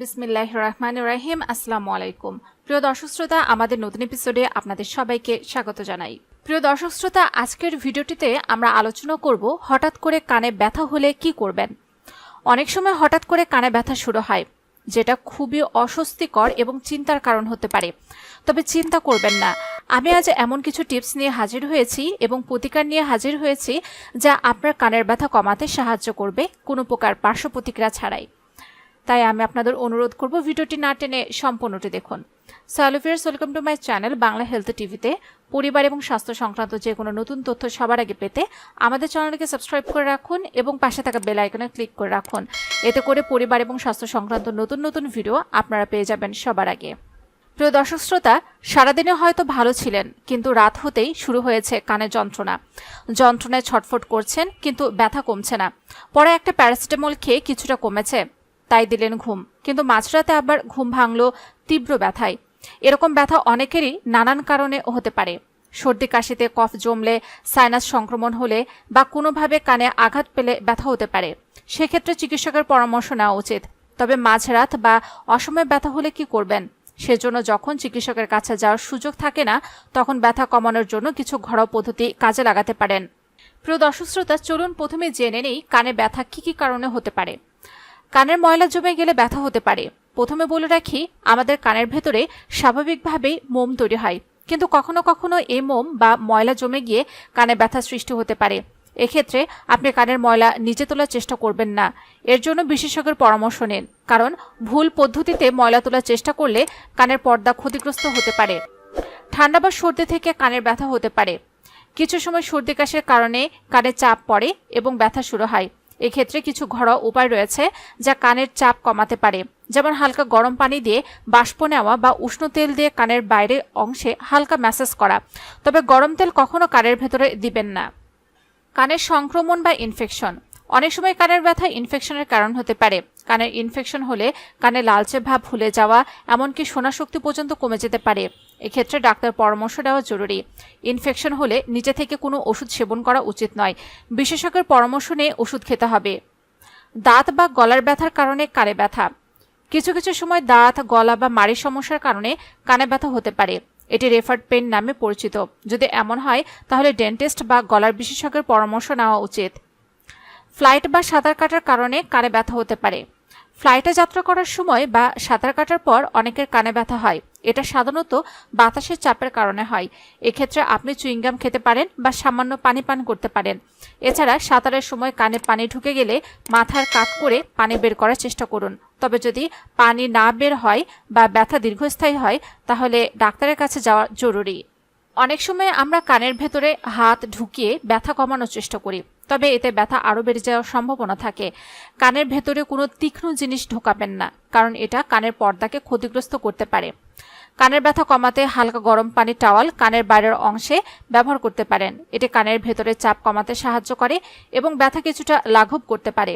বিসমিল্লাহ রহমান রাহিম। আসসালামু আলাইকুম। প্রিয় দর্শক শ্রোতা, আমাদের নতুন এপিসোডে আপনাদের সবাইকে স্বাগত জানাই। প্রিয় দর্শক শ্রোতা, আজকের ভিডিওটিতে আমরা আলোচনা করব হঠাৎ করে কানে ব্যথা হলে কি করবেন। অনেক সময় হঠাৎ করে কানে ব্যথা শুরু হয়, যেটা খুবই অস্বস্তিকর এবং চিন্তার কারণ হতে পারে। তবে চিন্তা করবেন না। আমি আজ এমন কিছু টিপস নিয়ে হাজির হয়েছি এবং প্রতিকার নিয়ে হাজির হয়েছি যা আপনার কানের ব্যথা কমাতে সাহায্য করবে। কোনো প্রকার পার্শ্ব প্রতিক্রিয়া ছাড়াই। তাই আমি আপনাদের অনুরোধ করব ভিডিওটি না টেনে সম্পূর্ণটি দেখুন। সালোফিয়ার্স welcome to my channel Bangla health টিভিতে। পরিবার এবং স্বাস্থ্য সংক্রান্ত যে কোনো নতুন তথ্য সবার আগে পেতে আমাদের চ্যানেলকে সাবস্ক্রাইব করে রাখুন এবং পাশে থাকা বেল আইকনে ক্লিক করে রাখুন। এতে করে পরিবার এবং স্বাস্থ্য সংক্রান্ত নতুন নতুন ভিডিও আপনারা পেয়ে যাবেন সবার আগে। প্রিয় দর্শক শ্রোতা, সারাদিনে হয়তো ভালো ছিলেন, কিন্তু রাত হতেই শুরু হয়েছে কানে যন্ত্রণা। যন্ত্রণায় ছটফট করছেন, কিন্তু ব্যথা কমছে না। পরে একটা প্যারাসিটামল খেয়ে কিছুটা কমেছে। তাই দিলেন ঘুম। কিন্তু মাঝরাতে আবার ঘুম ভাঙলো তীব্র ব্যথায়। এরকম ব্যথা অনেকেরই নানান কারণে হতে পারে। সর্দি কাশিতে কফ জমলে, সাইনাস সংক্রমণ হলে বা কোনোভাবে কানে আঘাত পেলে ব্যথা হতে পারে। সেক্ষেত্রে চিকিৎসকের পরামর্শ নেওয়া উচিত। তবে মাঝরাত বা অসময়ে ব্যথা হলে কি করবেন? সেজন্য যখন চিকিৎসকের কাছে যাওয়ার সুযোগ থাকে না, তখন ব্যথা কমানোর জন্য কিছু ঘরোয়া পদ্ধতি কাজে লাগাতে পারেন। প্রিয় দর্শক শ্রোতা, চলুন প্রথমে জেনে নেই কানে ব্যথা কি কি কারণে হতে পারে। কানের ময়লা জমে গেলে ব্যথা হতে পারে। প্রথমে বলে রাখি, আমাদের কানের ভেতরে স্বাভাবিকভাবেই মোম তৈরি হয়। কিন্তু কখনো কখনো এই মোম বা ময়লা জমে গিয়ে কানে ব্যথা সৃষ্টি হতে পারে। এক্ষেত্রে আপনি কানের ময়লা নিজে তোলার চেষ্টা করবেন না। এর জন্য বিশেষজ্ঞের পরামর্শ নিন। কারণ ভুল পদ্ধতিতে ময়লা তোলার চেষ্টা করলে কানের পর্দা ক্ষতিগ্রস্ত হতে পারে। ঠান্ডা বা সর্দি থেকে কানের ব্যথা হতে পারে। কিছু সময় সর্দি কাশের কারণে কানে চাপ পড়ে এবং ব্যথা শুরু হয়। এক্ষেত্রে কিছু ঘরোয়া উপায় রয়েছে যা কানের চাপ কমাতে পারে। যেমন হালকা গরম পানি দিয়ে বাষ্প নেওয়া বা উষ্ণ তেল দিয়ে কানের বাইরের অংশে হালকা ম্যাসেজ করা। তবে গরম তেল কখনো কানের ভেতরে দিবেন না। কানের সংক্রমণ বা ইনফেকশন অনেক সময় কানের ব্যথা ইনফেকশনের কারণ হতে পারে। কানের ইনফেকশন হলে কানে লালচে ভাব ভুলে যাওয়া, এমনকি শোনা শক্তি পর্যন্ত কমে যেতে পারে। এক্ষেত্রে ডাক্তার পরামর্শ দেওয়া জরুরি। ইনফেকশন হলে নিজে থেকে কোনো ওষুধ সেবন করা উচিত নয়। বিশেষজ্ঞের পরামর্শ নিয়ে ওষুধ খেতে হবে। দাঁত বা গলার ব্যথার কারণে কানে ব্যথা। কিছু কিছু সময় দাঁত, গলা বা মাড়ির সমস্যার কারণে কানে ব্যথা হতে পারে। এটি রেফার্ড পেন নামে পরিচিত। যদি এমন হয়, তাহলে ডেন্টিস্ট বা গলার বিশেষজ্ঞের পরামর্শ নেওয়া উচিত। ফ্লাইট বা সাঁতার কাটার কারণে কানে ব্যথা হতে পারে। ফ্লাইটে যাত্রা করার সময় বা সাঁতার কাটার পর অনেকের কানে ব্যথা হয়। এটা সাধারণত বাতাসের চাপের কারণে হয়। এক্ষেত্রে আপনি চুইংগাম খেতে পারেন বা সামান্য পানি পান করতে পারেন। এছাড়া সাঁতারের সময় কানে পানি ঢুকে গেলে মাথার কাত করে পানি বের করার চেষ্টা করুন। তবে যদি পানি না বের হয় বা ব্যথা দীর্ঘস্থায়ী হয়, তাহলে ডাক্তারের কাছে যাওয়া জরুরি। অনেক সময় আমরা কানের ভেতরে হাত ঢুকিয়ে ব্যথা কমানোর চেষ্টা করি। তবে এতে ব্যথা আরও বেড়ে যাওয়ার সম্ভাবনা থাকে। কানের ভেতরে কোনো তীক্ষ্ণ জিনিস ঢোকাবেন না, কারণ এটা কানের পর্দাকে ক্ষতিগ্রস্ত করতে পারে। কানের ব্যথা কমাতে হালকা গরম পানির টাওয়াল কানের বাইরের অংশে ব্যবহার করতে পারেন। এটি কানের ভেতরে চাপ কমাতে সাহায্য করে এবং ব্যথা কিছুটা লাঘব করতে পারে।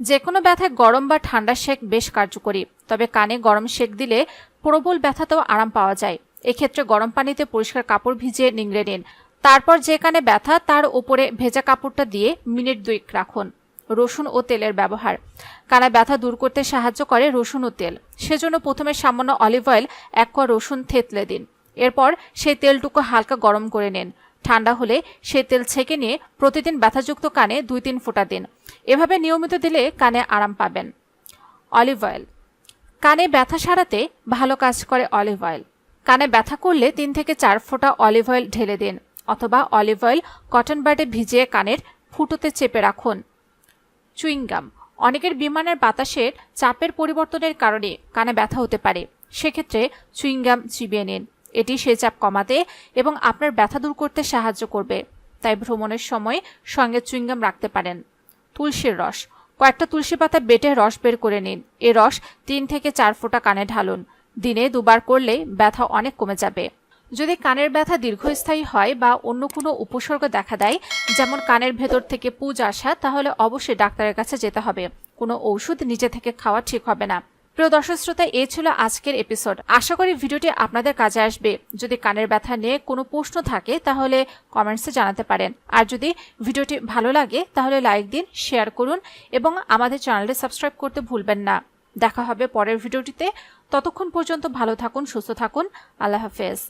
যে কোনো ব্যথায় গরম বা ঠান্ডা শেক বেশ কার্যকরী, তবে কানে গরম শেক দিলে প্রবল ব্যথাতেও আরাম পাওয়া যায়। এক্ষেত্রে গরম পানিতে পরিষ্কার কাপড় ভিজিয়ে নিংড়ে নিন। তারপর যে কানে ব্যথা, তার উপরে ভেজা কাপড়টা দিয়ে মিনিট দুই রাখুন। রসুন ও তেলের ব্যবহার। কানা ব্যথা দূর করতে সাহায্য করে রসুন ও তেল। সেজন্য প্রথমে সামান্য অলিভ অয়েল, এক কোয়া রসুন থেতলে দিন। এরপর সেই তেলটুকু হালকা গরম করে নিন। ঠান্ডা হলে সেই তেল ছেঁকে নিয়ে প্রতিদিন ব্যথাযুক্ত কানে দুই তিন ফোঁটা দিন। এভাবে নিয়মিত দিলে কানে আরাম পাবেন। Olive oil. কানে ব্যথা সারাতে ভালো কাজ করে অলিভ অয়েল। কানে ব্যথা করলে তিন থেকে চার ফোঁটা অলিভ অয়েল ঢেলে দিন। অথবা অলিভ অয়েল কটন বার্ডে ভিজিয়ে কানের ফুটোতে চেপে রাখুন। চুইংগাম, অনেকের বিমানের বাতাসের চাপের পরিবর্তনের কারণে কানে ব্যথা হতে পারে। সেক্ষেত্রে চুইংগাম চিবিয়ে নিন। এটি সে চাপ কমাতে এবং আপনার ব্যথা দূর করতে সাহায্য করবে। তাই ভ্রমণের সময় সঙ্গে চুইংগাম রাখতে পারেন। তুলসীর রস, কয়েকটা তুলসী পাতা বেটে রস বের করে নিন। এ রস তিন থেকে চার ফোঁটা কানে ঢালুন। দিনে দুবার করলে ব্যথা অনেক কমে যাবে। যদি কানের ব্যথা দীর্ঘস্থায়ী হয় বা অন্য কোনো উপসর্গ দেখা দেয়, যেমন কানের ভেতর থেকে পুজ আসা, তাহলে অবশ্যই ডাক্তারের কাছে যেতে হবে। কোনো ঔষধ নিজে থেকে খাওয়া ঠিক হবে না। প্রিয় দর্শক শ্রোতা, এ ছিল আজকের এপিসোড। আশা করি ভিডিওটি আপনাদের কাজে আসবে। যদি কানের ব্যথা নিয়ে কোনো প্রশ্ন থাকে, তাহলে কমেন্টসে জানাতে পারেন। আর যদি ভিডিওটি ভালো লাগে, তাহলে লাইক দিন শেয়ার করুন এবং আমাদের চ্যানেলটি সাবস্ক্রাইব করতে ভুলবেন না। দেখা হবে পরের ভিডিওটিতে। ততক্ষণ পর্যন্ত ভালো থাকুন, সুস্থ থাকুন। আল্লাহ হাফেজ।